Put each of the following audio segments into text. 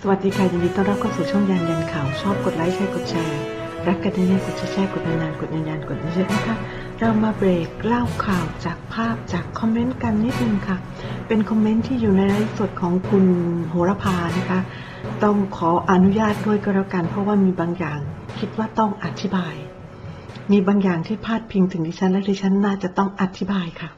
สวัสดีค่ะยินดีต้อนรับเข้าสู่ช่องยานยันข่าว ชอบกดไลค์ใช่กดแชร์ รักกันแน่ๆกดแชร์กดนานๆกดนานๆกดเยอะๆนะคะ เรามาเบรกเล่าข่าวจากภาพจากคอมเมนต์กันนิดนึงค่ะ เป็นคอมเมนต์ที่อยู่ในไลฟ์สดของคุณโหระพานะคะ ต้องขออนุญาตด้วยก็แล้วกัน เพราะว่ามีบางอย่างคิดว่าต้องอธิบาย มีบางอย่างที่พาดพิงถึงดิฉันและดิฉันน่าจะต้องอธิบายค่ะ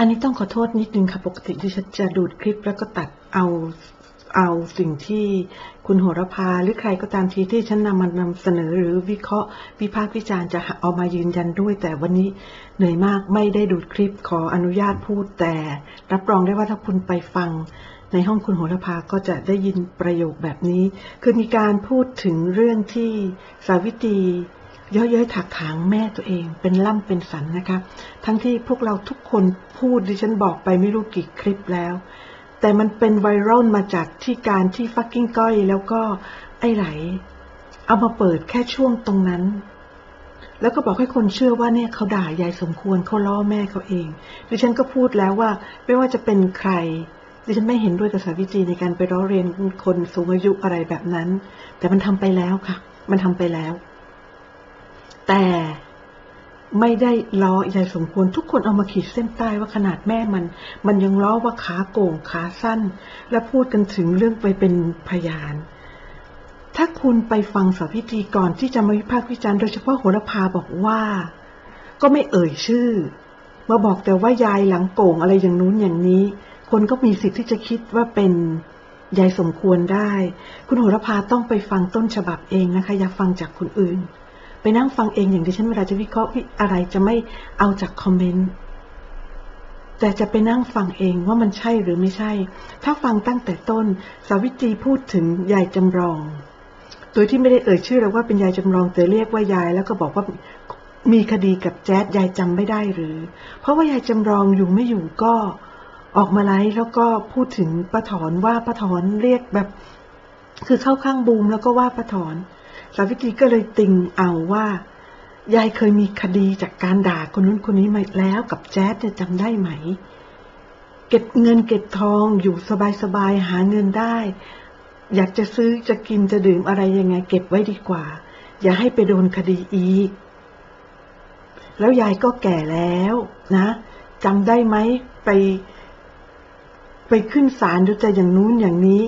อันนี้ต้องขอโทษนิดนึงค่ะ ปกติที่ฉันจะดูดคลิปแล้วก็ตัดเอาเอาสิ่งที่คุณโหระพาหรือใครก็ตามทีที่ฉันนำมานำเสนอหรือวิเคราะห์วิพากษ์วิจารณ์จะเอามายืนยันด้วย แต่วันนี้เหนื่อยมากไม่ได้ดูดคลิปขออนุญาตพูดแต่ รับรองได้ว่าถ้าคุณไปฟัง ในห้องคุณโหระพาก็จะได้ยินประโยคแบบนี้ คือมีการพูดถึงเรื่องที่สาวิตรี เย้อยเย้ยถักถางแม่ตัวเอง เป็นล่ำเป็นสันนะคะ ทั้งที่พวกเราทุกคนพูดดิฉันบอกไปไม่รู้กี่คลิปแล้ว แต่มันเป็นไวรัลมาจากที่การที่ฟักกิ้งก้อยแล้วก็ไอ้ไหล เอามาเปิดแค่ช่วงตรงนั้น แล้วก็บอกให้คนเชื่อว่าเนี่ยเขาด่ายายสมควรเขาล้อแม่เขาเอง ดิฉันก็พูดแล้วว่า ไม่ว่าจะเป็นใครดิฉันไม่เห็นด้วยกับสาวิตรีในการไปล้อเรียนคนสูงอายุอะไรแบบนั้น แต่มันทำไปแล้วค่ะ มันทำไปแล้ว แต่ไม่ได้ล้อยายสมควรทุกคนเอามาขีดเส้นใต้ว่าขนาดแม่มัน มันยังล้อว่าขาโก่งขาสั้น และพูดกันถึงเรื่องไปเป็นพยาน ถ้าคุณไปฟังสาวิตรีก่อนที่จะมาวิพากษ์วิจารณ์โดยเฉพาะโหระพาบอกว่า ก็ไม่เอ่ยชื่อ มาบอกแต่ว่ายายหลังโก่งอะไรอย่างนู้นอย่างนี้ คนก็มีสิทธิ์ที่จะคิดว่าเป็นยายสมควรได้ คุณโหระพาต้องไปฟังต้นฉบับเองนะคะ อย่าฟังจากคนอื่น ไปนั่งฟังเองอย่างที่ฉันเวลาจะวิเคราะห์วิอะไรจะไม่เอาจากคอมเมนต์แต่จะไปนั่งฟังเองว่ามันใช่หรือไม่ใช่ ถ้าฟังตั้งแต่ต้น สาวิตรีพูดถึงยายจำลอง โดยที่ไม่ได้เอ่ยชื่อเราว่าเป็นยายจำลองแต่เรียกว่ายาย แล้วก็บอกว่ามีคดีกับแจ๊ดยายจำไม่ได้หรือ เพราะว่ายายจำลองอยู่ไม่อยู่ก็ออกมาไลฟ์แล้วก็พูดถึงป้าถอนว่าป้าถอนเรียกแบบ คือเข้าข้างบูมแล้วก็ว่าป้าถอน สาวิตรีก็เลยติงเอาว่ายายเคยมีคดีจากการด่าคนนู้นคนนี้มาแล้วกับแจ๊ดจำได้ไหม เก็บเงินเก็บทองอยู่สบายๆหาเงินได้ อยากจะซื้อจะกินจะดื่มอะไรยังไง เก็บไว้ดีกว่า อย่าให้ไปโดนคดีอีก แล้วยายก็แก่แล้วนะจำได้ไหมไป ไปขึ้นศาลดูจะอย่างนู้นอย่างนี้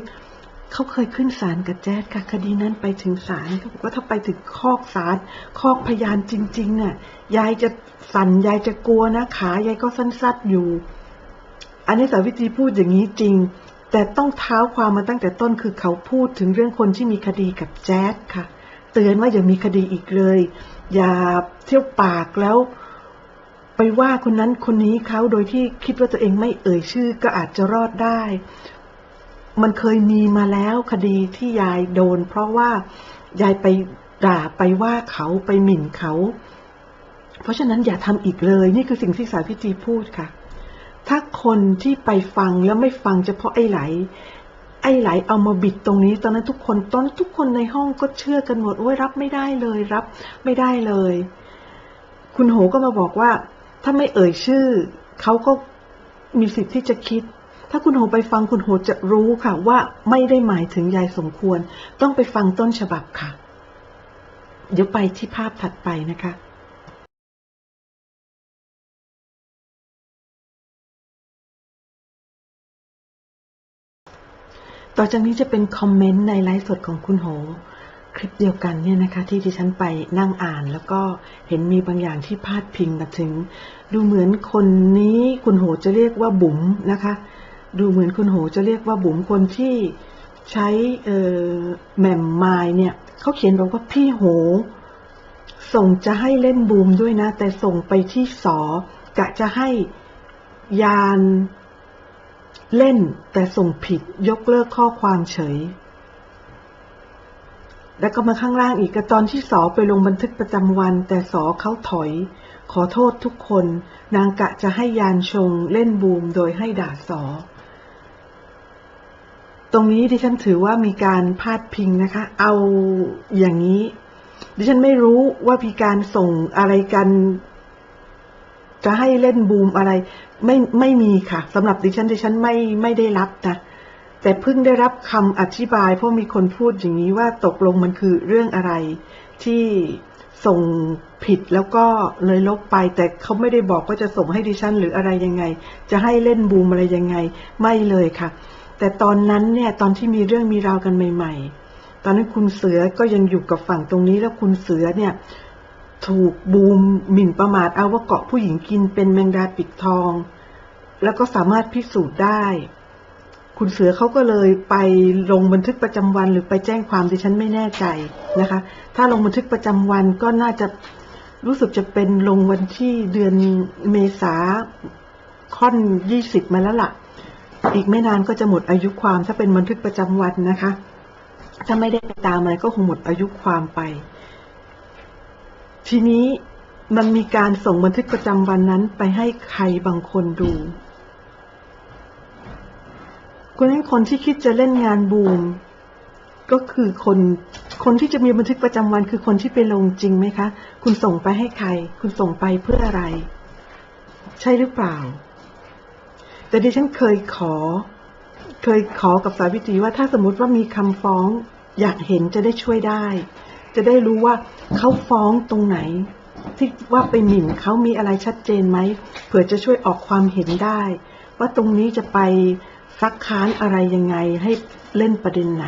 เขาเคยขึ้นศาลกับแจ๊ดค่ะ คดีนั้นไปถึงศาลเขาบอกว่าถ้าไปถึงคอกศาลคอกพยานจริงๆน่ะยายจะสั่นยายจะกลัวนะขายายก็สั้นซัดอยู่ อันนี้สาวิตรีพูดอย่างนี้จริง แต่ต้องเท้าความมาตั้งแต่ต้นคือเขาพูดถึงเรื่องคนที่มีคดีกับแจ๊ดค่ะ เตือนว่าอย่ามีคดีอีกเลย อย่าเที่ยวปากแล้วไปว่าคนนั้นคนนี้เขาโดยที่คิดว่าตัวเองไม่เอ่ยชื่อก็อาจจะรอดได้ มันเคยมีมาแล้วคดีที่ยายโดน เพราะว่ายายไปด่าไปว่าเขาไปหมิ่นเขา เพราะฉะนั้นอย่าทำอีกเลย นี่คือสิ่งที่สาวิตรีพูดค่ะ ถ้าคนที่ไปฟังแล้วไม่ฟังเฉพาะไอ้ไหล ไอ้ไหลเอามาบิดตรงนี้ ตอนนั้นทุกคนตอนนั้นทุกคนในห้องก็เชื่อกันหมดโอ้ยรับไม่ได้เลยรับ ไม่ได้เลย คุณโหก็มาบอกว่า ถ้าไม่เอ่ยชื่อเขาก็มีสิทธิ์ที่จะคิด ถ้าคุณโหไปฟังคุณโหจะรู้ค่ะ ว่าไม่ได้หมายถึงยายสมควร ต้องไปฟังต้นฉบับค่ะ เดี๋ยวไปที่ภาพถัดไปนะคะต่อจากนี้จะเป็นคอมเมนต์ในไลฟ์สดของคุณโห คลิปเดียวกันเนี่ยนะคะที่ดิฉันไปนั่งอ่าน แล้วก็เห็นมีบางอย่างที่พาดพิงมาถึง ดูเหมือนคนนี้คุณโหจะเรียกว่าบุ๋มนะคะ ดูเหมือนคุณโหจะเรียกว่าบุ๋มคนที่ใช้แหม่มไมายเนี่ยเขาเขียนบอกว่าพี่โห ส่งจะให้เล่นบูมด้วยนะ แต่ส่งไปที่สอกะจะให้ยานเล่นแต่ส่งผิดยกเลิกข้อความเฉย แล้วก็มาข้างล่างอีกก็ตอนที่สอไปลงบันทึกประจำวัน แต่สอเขาถอย ขอโทษทุกคน นางกะจะให้ยานชงเล่นบูมโดยให้ด่าสอ ตรงนี้ดิฉันถือว่ามีการพาดพิงนะคะ เอาอย่างนี้ ดิฉันไม่รู้ว่ามีการส่งอะไรกัน จะให้เล่นบูมอะไร ไม่ไม่มีค่ะสำหรับดิฉันดิฉันไม่ไม่ได้รับนะแต่เพิ่งได้รับคำอธิบายเพราะมีคนพูดอย่างนี้ว่าตกลงมันคือเรื่องอะไร ที่ส่งผิดแล้วก็เลยลบไป แต่เขาไม่ได้บอกว่าจะส่งให้ดิฉันหรืออะไรยังไง จะให้เล่นบูมอะไรยังไง ไม่เลยค่ะ แต่ตอนนั้นเนี่ยตอนที่มีเรื่องมีราวกันใหม่ ๆ ตอนนั้นคุณเสือก็ยังอยู่กับฝั่งตรงนี้แล้วคุณเสือเนี่ยถูกบูมหมิ่นประมาทเอาว่าเกาะผู้หญิงกินเป็นแมงดาปิดทอง แล้วก็สามารถพิสูจน์ได้ คุณเสือเขาก็เลยไปลงบันทึกประจำวันหรือไปแจ้งความดิฉันไม่แน่ใจนะคะ ถ้าลงบันทึกประจำวันก็น่าจะรู้สึกจะเป็นลงวันที่เดือนเมษาค่อนยี่สิบมาแล้วล่ะ อีกไม่นานก็จะหมดอายุความถ้าเป็นบันทึกประจำวันนะคะ ถ้าไม่ได้ไปตามอะไรก็คงหมดอายุความไป ทีนี้มันมีการส่งบันทึกประจำวันนั้นไปให้ใครบางคนดูคนนั้นคนที่คิดจะเล่นงานบูม ก็คือคนคนที่จะมีบันทึกประจำวันคือคนที่ไปลงจริงไหมคะ คุณส่งไปให้ใคร คุณส่งไปเพื่ออะไร ใช่หรือเปล่า แต่ดิฉันเคยขอ เคยขอกับสาวิตรีว่าถ้าสมมติว่ามีคำฟ้องอยากเห็นจะได้ช่วยได้ จะได้รู้ว่าเขาฟ้องตรงไหน ที่ว่าไปหมิ่นเขามีอะไรชัดเจนไหมเผื่อจะช่วยออกความเห็นได้ ว่าตรงนี้จะไปซักค้านอะไรยังไงให้เล่นประเด็นไหน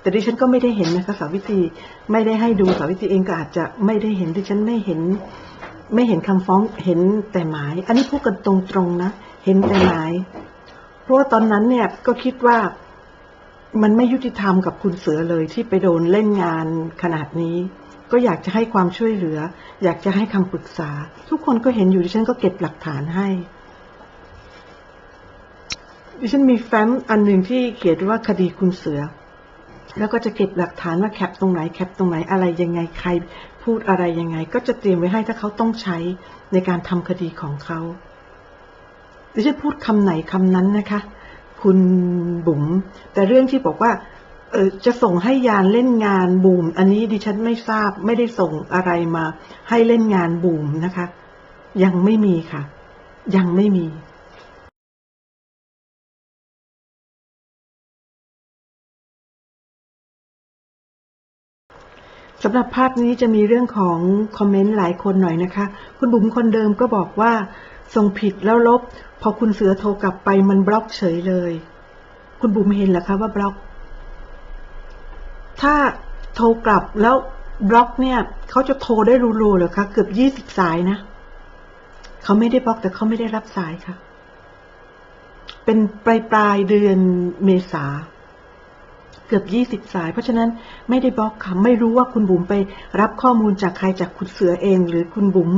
แต่ดิฉันก็ไม่ได้เห็นนะคะสาวิตรีไม่ได้ให้ดูสาวิตรีเองก็อาจจะไม่ได้เห็นดิฉันไม่เห็น ไม่เห็นคำฟ้องเห็นแต่หมาย อันนี้พูดกันตรงๆนะ เห็นแต่หมาย เพราะว่าตอนนั้นเนี่ยก็คิดว่ามันไม่ยุติธรรมกับคุณเสือเลยที่ไปโดนเล่นงานขนาดนี้ ก็อยากจะให้ความช่วยเหลือ อยากจะให้คำปรึกษา ทุกคนก็เห็นอยู่ดิฉันก็เก็บหลักฐานให้ ดิฉันมีแฟ้มอันหนึ่งที่เขียนว่าคดีคุณเสือ แล้วก็จะเก็บหลักฐานว่าแคปตรงไหนแคปตรงไหนอะไรยังไงใคร พูดอะไรยังไง ก็จะเตรียมไว้ให้ถ้าเขาต้องใช้ในการทำคดีของเขา ดิฉันพูดคำไหนคำนั้นนะคะ คุณบุ๋มแต่เรื่องที่บอกว่าเออจะส่งให้ยานเล่นงานบูม อันนี้ดิฉันไม่ทราบไม่ได้ส่งอะไรมาให้เล่นงานบูมนะคะ ยังไม่มีค่ะ ยังไม่มีสำหรับภาพนี้จะมีเรื่องของคอมเมนต์หลายคนหน่อยนะคะ คุณบุ๋มคนเดิมก็บอกว่า ส่งผิดแล้วลบ พอคุณเสือโทรกลับไปมันบล็อกเฉยเลย คุณบุ๋มเห็นเหรอคะว่าบล็อก ถ้าโทรกลับแล้วบล็อกเนี่ยเขาจะโทรได้รัวๆเหรอคะเกือบยี่สิบสายนะเขาไม่ได้บล็อกแต่เขาไม่ได้รับสายค่ะ เป็นปลายปลายเดือนเมษาเกือบยี่สิบสาย เพราะฉะนั้นไม่ได้บล็อกค่ะไม่รู้ว่าคุณบุ๋มไปรับข้อมูลจากใครจากคุณเสือเอง หรือคุณบุ๋ม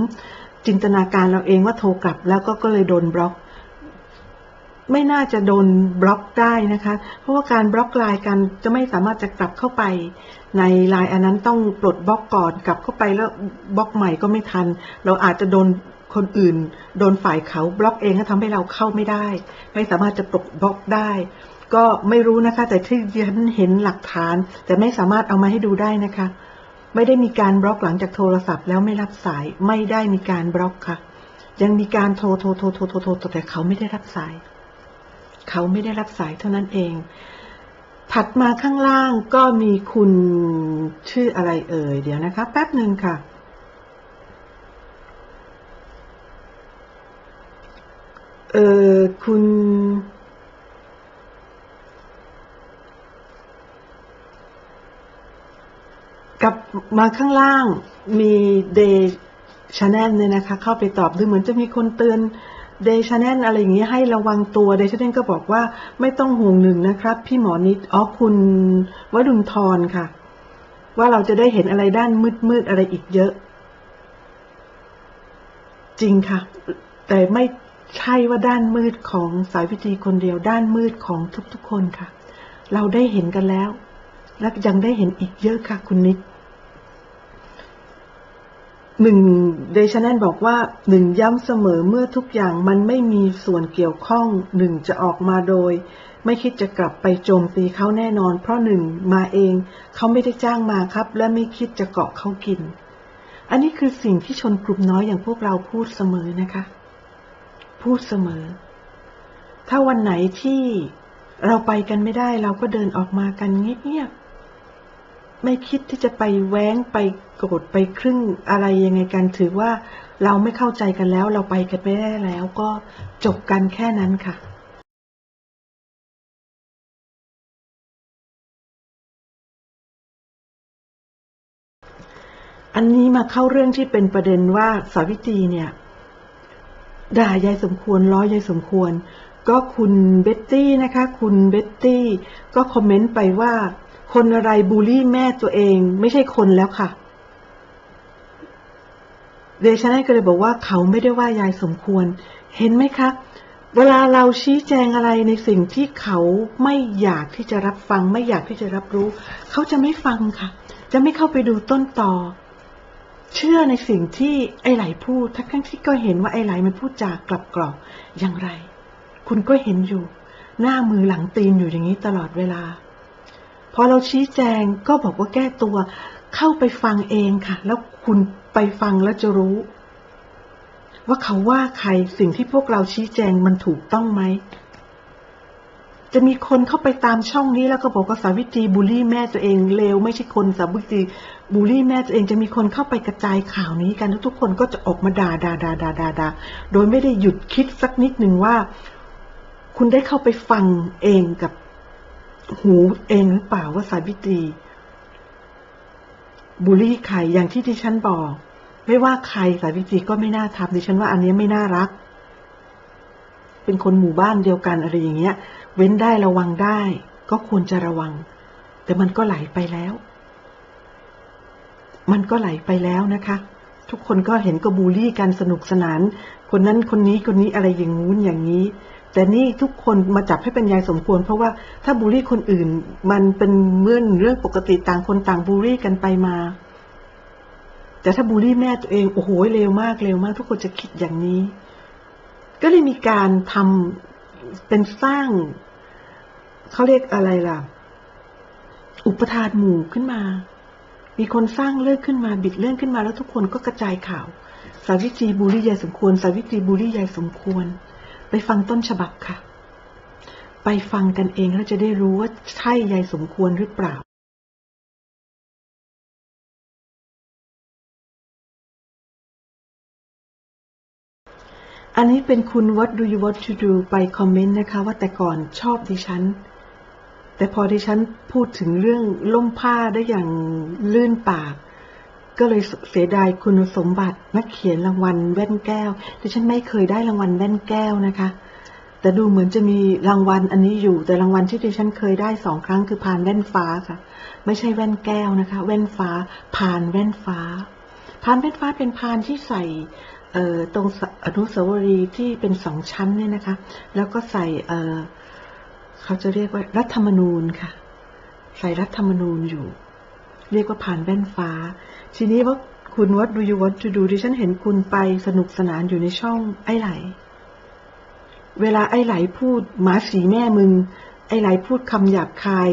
จินตนาการเราเองว่าโทรกลับแล้วก็ก็เลยโดนบล็อก ไม่น่าจะโดนบล็อกได้นะคะ เพราะว่าการบล็อกไลน์กันจะไม่สามารถจะกลับเข้าไป ในไลน์อันนั้นต้องปลดบล็อกก่อนกลับเข้าไปแล้วบล็อกใหม่ก็ไม่ทัน เราอาจจะโดนคนอื่น โดนฝ่ายเขาบล็อกเองก็ทำให้เราเข้าไม่ได้ ไม่สามารถจะปลดบล็อกได้ก็ไม่รู้นะคะ แต่ที่ฉันเห็นหลักฐาน แต่ไม่สามารถเอามาให้ดูได้นะคะ ไม่ได้มีการบล็อกหลังจากโทรศัพท์แล้วไม่รับสาย ไม่ได้มีการบล็อกค่ะ ยังมีการโทรโทรโทรโทรโทรโทรแต่เขาไม่ได้รับสาย เขาไม่ได้รับสายเท่านั้นเอง ถัดมาข้างล่างก็มีคุณชื่ออะไรเอ่ย เดี๋ยวนะคะ แป๊บหนึ่งค่ะ เออคุณ กับ มาข้างล่างมีเดย์ชาแนลเนี่ยนะคะ เข้าไปตอบดูเหมือนจะมีคนเตือนเดย์ชาแนลอะไรอย่างเงี้ยให้ระวังตัวเดย์ชาแนลก็บอกว่าไม่ต้องห่วงหนึ่งนะครับ พี่หมอนิดอ๋อคุณวดุลทรค่ะ ว่าเราจะได้เห็นอะไรด้านมืดๆอะไรอีกเยอะ จริงค่ะ แต่ไม่ใช่ว่าด้านมืดของสายวิธีคนเดียว ด้านมืดของทุกๆคนค่ะ เราได้เห็นกันแล้ว และยังได้เห็นอีกเยอะค่ะคุณนิด หนึ่งเดชแนนบอกว่าหนึ่งย้ำเสมอเมื่อทุกอย่างมันไม่มีส่วนเกี่ยวข้องหนึ่งจะออกมาโดย ไม่คิดจะกลับไปโจมตีเขาแน่นอน เพราะหนึ่งมาเองเขาไม่ได้จ้างมาครับ และไม่คิดจะเกาะเขากิน อันนี้คือสิ่งที่ชนกลุ่มน้อยอย่างพวกเราพูดเสมอนะคะ พูดเสมอ ถ้าวันไหนที่เราไปกันไม่ได้เราก็เดินออกมากันเงียบๆ ไม่คิดที่จะไปแว้งไปโกรธไปครึ่งอะไรยังไงกันถือว่าเราไม่เข้าใจกันแล้วเราไปกันไม่ได้แล้วก็จบกันแค่นั้นค่ะอันนี้มาเข้าเรื่องที่เป็นประเด็นว่าสาวิตรีเนี่ย ด่ายายสมควรล้อยายสมควร ก็คุณเบ็ตตี้นะคะ คุณเบ็ตตี้ก็คอมเมนต์ไปว่า คนอะไรบูลลี่แม่ตัวเองไม่ใช่คนแล้วค่ะ เดชนายก็เลยบอกว่าเขาไม่ได้ว่ายายสมควร เห็นไหมคะ เวลาเราชี้แจงอะไรในสิ่งที่เขาไม่อยากที่จะรับฟัง ไม่อยากที่จะรับรู้ เขาจะไม่ฟังค่ะ จะไม่เข้าไปดูต้นต่อ เชื่อในสิ่งที่ไอ้ไหลพูดทั้งที่ก็เห็นว่าไอ้ไหลมันพูดจากกลับกรอกอย่างไร คุณก็เห็นอยู่ หน้ามือหลังตีนอยู่อย่างนี้ตลอดเวลา พอเราชี้แจงก็บอกว่าแก้ตัว เข้าไปฟังเองค่ะ แล้วคุณไปฟังแล้วจะรู้ ว่าเขาว่าใครสิ่งที่พวกเราชี้แจงมันถูกต้องไหมจะมีคนเข้าไปตามช่องนี้แล้วก็บอกว่าสาวิตรีบูลลี่แม่ตัวเองเลวไม่ใช่คนสาวิตรีบูลลี่แม่ตัวเองจะมีคนเข้าไปกระจายข่าวนี้กันแล้วทุกคนก็จะออกมาด่าด่าด่าด่าด่าด่าโดยไม่ได้หยุดคิดสักนิดหนึ่งว่า คุณได้เข้าไปฟังเองกับ หูเองหรือเปล่าว่าสาวิตรีบูลลี่ใครอย่างที่ดิฉันบอก ไม่ว่าใครสาวิตรีก็ไม่น่าทำดิฉันว่าอันนี้ไม่น่ารัก เป็นคนหมู่บ้านเดียวกันอะไรอย่างเงี้ย เว้นได้ระวังได้ ก็ควรจะระวัง แต่มันก็ไหลไปแล้ว มันก็ไหลไปแล้วนะคะ ทุกคนก็เห็นก็บูลลี่กันสนุกสนาน คนนั้นคนนี้คนนี้อะไรอย่างงู้นอย่างนี้ แต่นี่ทุกคนมาจับให้เป็นยายสมควร เพราะว่าถ้าบูลลี่คนอื่น มันเป็นเมื่อนเรื่องปกติต่างคนต่างบูลลี่กันไปมา แต่ถ้าบูลลี่แม่ตัวเองโอ้โหเร็วมากเร็วมาก ทุกคนจะคิดอย่างนี้ ก็เลยมีการทำเป็นสร้างเขาเรียกอะไรล่ะ อุปทานหมู่ขึ้นมา มีคนสร้างเรื่องขึ้นมาบิดเรื่องขึ้นมาแล้วทุกคนก็กระจายข่าว สาวิตรีบูลลี่ยายสมควร สาวิตรีบูลลี่ยายสมควร ไปฟังต้นฉบับค่ะ ไปฟังกันเองแล้วจะได้รู้ว่าใช่ยายสมควรหรือเปล่า อันนี้เป็นคุณ What do you want to do ไปคอมเมนต์นะคะ ว่าแต่ก่อนชอบดิฉัน แต่พอดิฉันพูดถึงเรื่องล่มผ้าได้อย่างลื่นปาก ก็เลยเสียดายคุณสมบัตินักเขียนรางวัลแว่นแก้วดิฉันไม่เคยได้รางวัลแว่นแก้วนะคะ แต่ดูเหมือนจะมีรางวัลอันนี้อยู่ แต่รางวัลที่ดิฉันเคยได้สองครั้งคือพานแว่นฟ้าค่ะ ไม่ใช่แว่นแก้วนะคะ แว่นฟ้าพานแว่นฟ้าพานแว่นฟ้าเป็นพานที่ใส่เตรงอนุสาวรีย์ที่เป็นสองชั้นเนี่ยนะคะ แล้วก็ใส่เเขาจะเรียกว่ารัฐธรรมนูญค่ะ ใส่รัฐธรรมนูญอยู่ เรียกว่าผ่านแว่นฟ้า ทีนี้ว่าคุณวัดดูยูวัด to do ดิฉันเห็นคุณไปสนุกสนานอยู่ในช่องไอ้ไหล เวลาไอ้ไหลพูดหมาสีแม่มึง ไอ้ไหลพูดคำหยาบคาย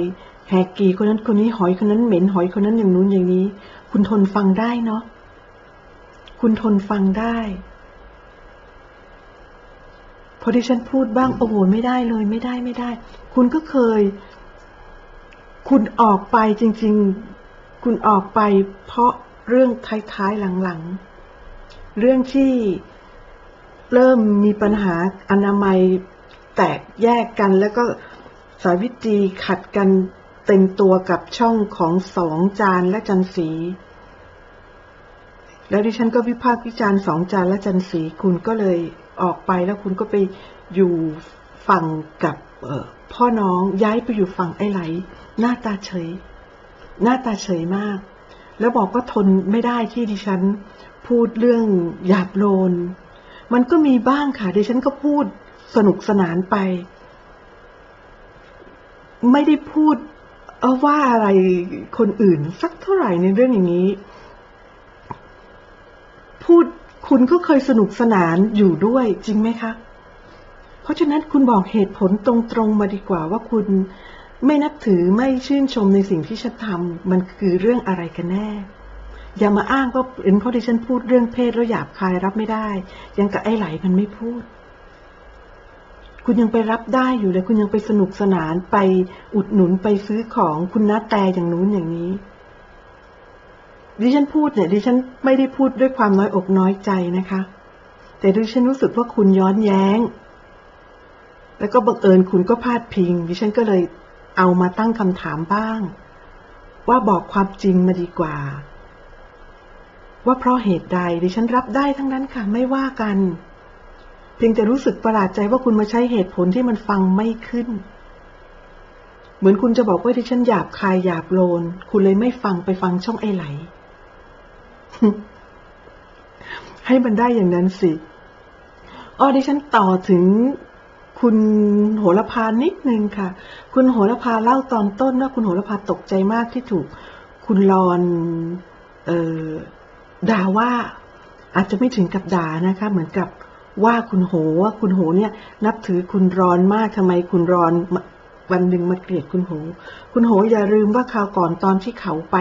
แหกกีคนนั้นคนนี้หอยคนนั้นเหม็นหอยคนนั้นอย่างนู้นอย่างนี้ คุณทนฟังได้เนาะ คุณทนฟังได้ พอดิฉันพูดบ้างโอ้โหไม่ได้เลยไม่ได้ไม่ได้ คุณก็เคย คุณออกไปจริง ๆ คุณออกไปเพราะ เรื่องท้ายๆหลังๆ เรื่องที่เริ่มมีปัญหาอนามัยแตกแยกกันแล้วก็สาวิตรีขัดกันเต็มตัวกับช่องของสองจานและจันสี แล้วดิฉันก็วิพากษ์วิจารณ์สองจานและจันสีคุณก็เลยออกไปแล้วคุณก็ไปอยู่ฝั่งกับพ่อน้องย้ายไปอยู่ฝั่งไอ้ไหล หน้าตาเฉย หน้าตาเฉยมาก แล้วบอกว่าทนไม่ได้ที่ดิฉันพูดเรื่องหยาบโลน มันก็มีบ้างค่ะ ดิฉันก็พูดสนุกสนานไป ไม่ได้พูดว่าอะไรคนอื่นสักเท่าไหร่ในเรื่องอย่างนี้ พูดคุณก็เคยสนุกสนานอยู่ด้วยจริงไหมคะ เพราะฉะนั้นคุณบอกเหตุผลตรงๆมาดีกว่าว่าคุณ ไม่นับถือไม่ชื่นชมในสิ่งที่ฉันทำมันคือเรื่องอะไรกันแน่ อย่ามาอ้างว่าเป็นเพราะที่ฉันพูดเรื่องเพศแล้วหยาบคายรับไม่ได้ ยังกับไอ้ไหลมันไม่พูด คุณยังไปรับได้อยู่เลย คุณยังไปสนุกสนานไปอุดหนุนไปซื้อของคุณนัดแต่อย่างนู้นอย่างนี้ ดิฉันพูดเนี่ย ดิฉันไม่ได้พูดด้วยความน้อยอกน้อยใจนะคะ แต่ดิฉันรู้สึกว่าคุณย้อนแย้ง แล้วก็บังเอิญคุณก็พลาดพิง ดิฉันก็เลย เอามาตั้งคำถามบ้าง ว่าบอกความจริงมาดีกว่า ว่าเพราะเหตุใดดิฉันรับได้ทั้งนั้นค่ะไม่ว่ากัน เพียงแต่รู้สึกประหลาดใจว่าคุณมาใช้เหตุผลที่มันฟังไม่ขึ้น เหมือนคุณจะบอกว่าดิฉันหยาบคายหยาบโลน คุณเลยไม่ฟังไปฟังช่องไอไหล ให้มันได้อย่างนั้นสิอ๋อดิฉันต่อถึง คุณโหระพานิดนึงค่ะ คุณโหระพาเล่าตอนต้นว่าคุณโหระพาตกใจมากที่ถูกคุณรอนเออด่าว่าอาจจะไม่ถึงกับด่านะคะ เหมือนกับว่าคุณโหว่าคุณโหเนี่ย นับถือคุณรอนมากทำไมคุณรอนวันหนึ่งมาเกลียดคุณโห คุณโหอย่าลืมว่าคราวก่อนตอนที่เขาไป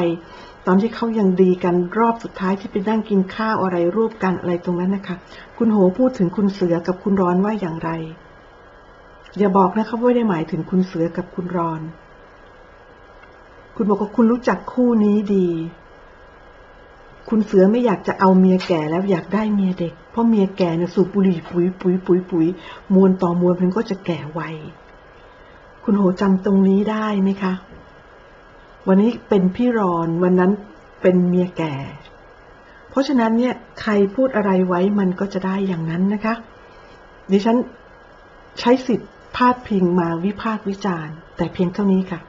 ตอนที่เขายังดีกันรอบสุดท้ายที่ไปนั่งกินข้าวอะไรรูปกันอะไรตรงนั้นนะคะ คุณโหพูดถึงคุณเสือกับคุณร้อนว่าอย่างไร อย่าบอกนะคะว่าได้หมายถึงคุณเสือกับคุณรอน คุณบอกว่าคุณรู้จักคู่นี้ดี คุณเสือไม่อยากจะเอาเมียแก่แล้วอยากได้เมียเด็ก เพราะเมียแก่เนี่ยสูบบุหรี่ปุ๋ยปุ๋ยปุ๋ยปุ๋ยมวนต่อมวนมันก็จะแก่ไว คุณโหจำตรงนี้ได้ไหมคะ วันนี้เป็นพี่รอนวันนั้นเป็นเมียแก่ เพราะฉะนั้นเนี่ยใครพูดอะไรไว้มันก็จะได้อย่างนั้นนะคะ ดิฉันใช้สิทธิ์ พาดพิงมาวิพากษ์วิจารณ์ แต่เพียงเท่านี้ค่ะ